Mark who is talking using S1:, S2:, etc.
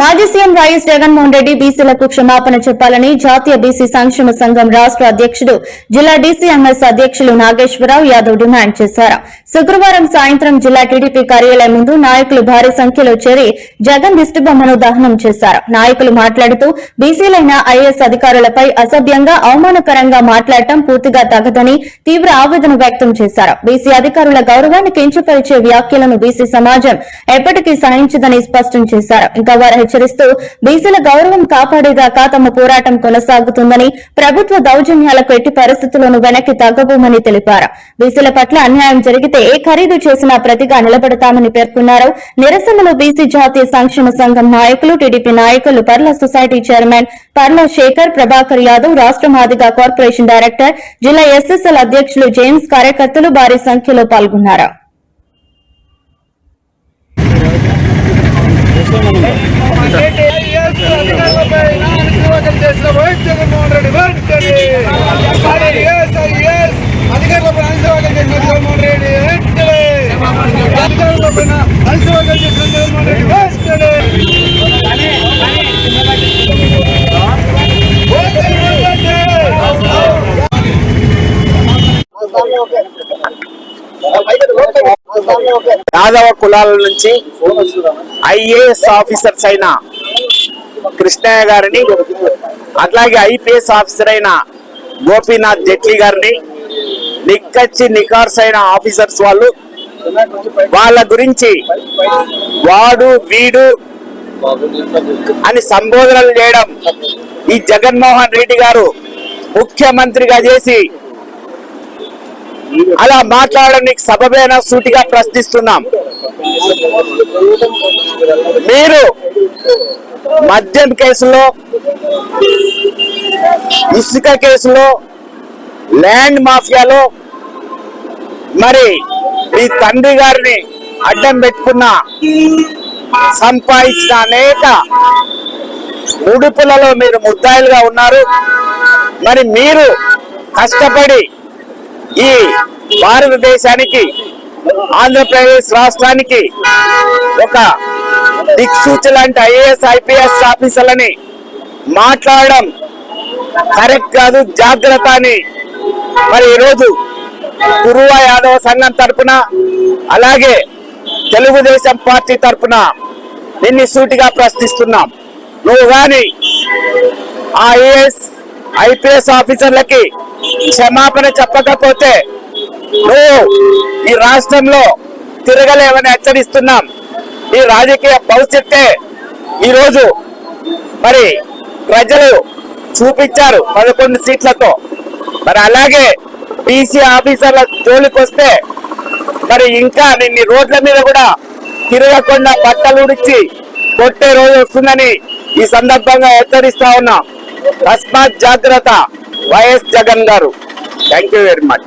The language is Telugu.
S1: మాజీ సీఎం వైఎస్ జగన్మోహన్ రెడ్డి బీసీలకు క్షమాపణ చెప్పాలని జాతీయ బీసీ సంక్షేమ సంఘం రాష్ట్ర అధ్యక్షుడు జిల్లా డీసీఎంఎస్ అధ్యక్షులు నాగేశ్వరరావు యాదవ్ డిమాండ్ చేశారు. శుక్రవారం సాయంత్రం జిల్లా టీడీపీ కార్యాలయం ముందు నాయకులు భారీ సంఖ్యలో చేరి జగన్ దిష్టిబొమ్మను దహనం చేశారు. నాయకులు మాట్లాడుతూ బీసీలైన ఐఏఎస్ అధికారులపై అసభ్యంగా అవమానకరంగా మాట్లాడటం పూర్తిగా తగదని తీవ్ర ఆవేదన వ్యక్తం చేశారు. బీసీ అధికారుల గౌరవాన్ని కించపరిచే వ్యాఖ్యలను బీసీ సమాజం ఎప్పటికీ సహించదని స్పష్టం చేశారు. ఇంకా వారు హెచ్చరిస్తూ బీసీల గౌరవం కాపాడేదాకా తమ పోరాటం కొనసాగుతుందని ప్రభుత్వ దౌర్జన్యాలకు ఎట్టి పరిస్థితుల్లోనూ వెనక్కి తగ్గబోమని తెలిపారు. బీసీల పట్ల అన్యాయం జరిగితే ఏ ఖరీదు చేసినా ప్రతిగా నిలబడతామని పేర్కొన్నారు. నిరసనలో బీసీ జాతీయ సంక్షేమ సంఘం నాయకులు టీడీపీ నాయకులు పర్ల సొసైటీ చైర్మన్ పర్ల శేఖర్ ప్రభాకర్ యాదవ్ రాష్ట్ర మాదిగా కార్పొరేషన్ డైరెక్టర్ జిల్లా ఎస్ఎస్ఎల్ అధ్యక్షులు జేమ్స్ కార్యకర్తలు భారీ సంఖ్యలో పాల్గొన్నారు.
S2: ఐఏఎస్ అధికారులపై అణచివేత చేసిన వైఎస్ జగన్మోహన్ రెడ్డి వెంటనే ఐఏఎస్ ఐఏఎస్ అధికారులపై అణచివేత చేసిన జగన్మోహన్ రెడ్డి వెంటనే అధికారులపై అణచివేత చేసిన జగన్మోహన్ రెడ్డి వెంటనే
S3: యాదవ కులాల నుంచి ఐఏఎస్ ఆఫీసర్స్ అయిన కృష్ణయ్య గారిని అట్లాగే ఐపీఎస్ ఆఫీసర్ అయిన గోపీనాథ్ జైట్లీ గారిని నిక్కచ్చి నికార్స్ అయిన ఆఫీసర్స్ వాళ్ళు వాళ్ళ గురించి వాడు వీడు అని సంబోధనలు చేయడం ఈ జగన్మోహన్ రెడ్డి గారు ముఖ్యమంత్రిగా చేసి అలా మాట్లాడడానికి సబబేనా సూటిగా ప్రశ్నిస్తున్నాం. మీరు మద్యం కేసులో ఇసుక కేసులో ల్యాండ్ మాఫియాలో మరి మీ తండ్రి గారిని అడ్డం పెట్టుకున్న సంపాదించిన అనేక ముడుపులలో మీరు ముద్దాయిలుగా ఉన్నారు. మరి మీరు కష్టపడి ఈ భారతదేశానికి ఆంధ్రప్రదేశ్ రాష్ట్రానికి ఒక దిక్సూచి లాంటి ఐఏఎస్ ఐపీఎస్ ఆఫీసర్లని మాట్లాడడం కరెక్ట్ కాదు జాగ్రత్త అని. మరి ఈరోజు గురువా యాదవ సంఘం తరపున అలాగే తెలుగుదేశం పార్టీ తరపున నిన్ను సూటిగా ప్రశ్నిస్తున్నాం. నువ్వు కానీ ఆ ఐఏఎస్ ఐపీఎస్ ఆఫీసర్లకి క్షమాపణ చెప్పకపోతే నువ్వు ఈ రాష్ట్రంలో తిరగలేవని హెచ్చరిస్తున్నాం. ఈ రాజకీయ భవిష్యత్తే ఈరోజు మరి ప్రజలు చూపించారు పదకొండు సీట్లతో. మరి అలాగే బీసీ ఆఫీసర్ల జోలికి వస్తే మరి ఇంకా నిన్ను రోడ్ల మీద కూడా తిరగకుండా బట్టలు ఉడిచి కొట్టే రోజు వస్తుందని ఈ సందర్భంగా హెచ్చరిస్తా ఉన్నా. తస్మాత్ జాగ్రత్త. వైఎస్ జగన్ గారు. Thank you very much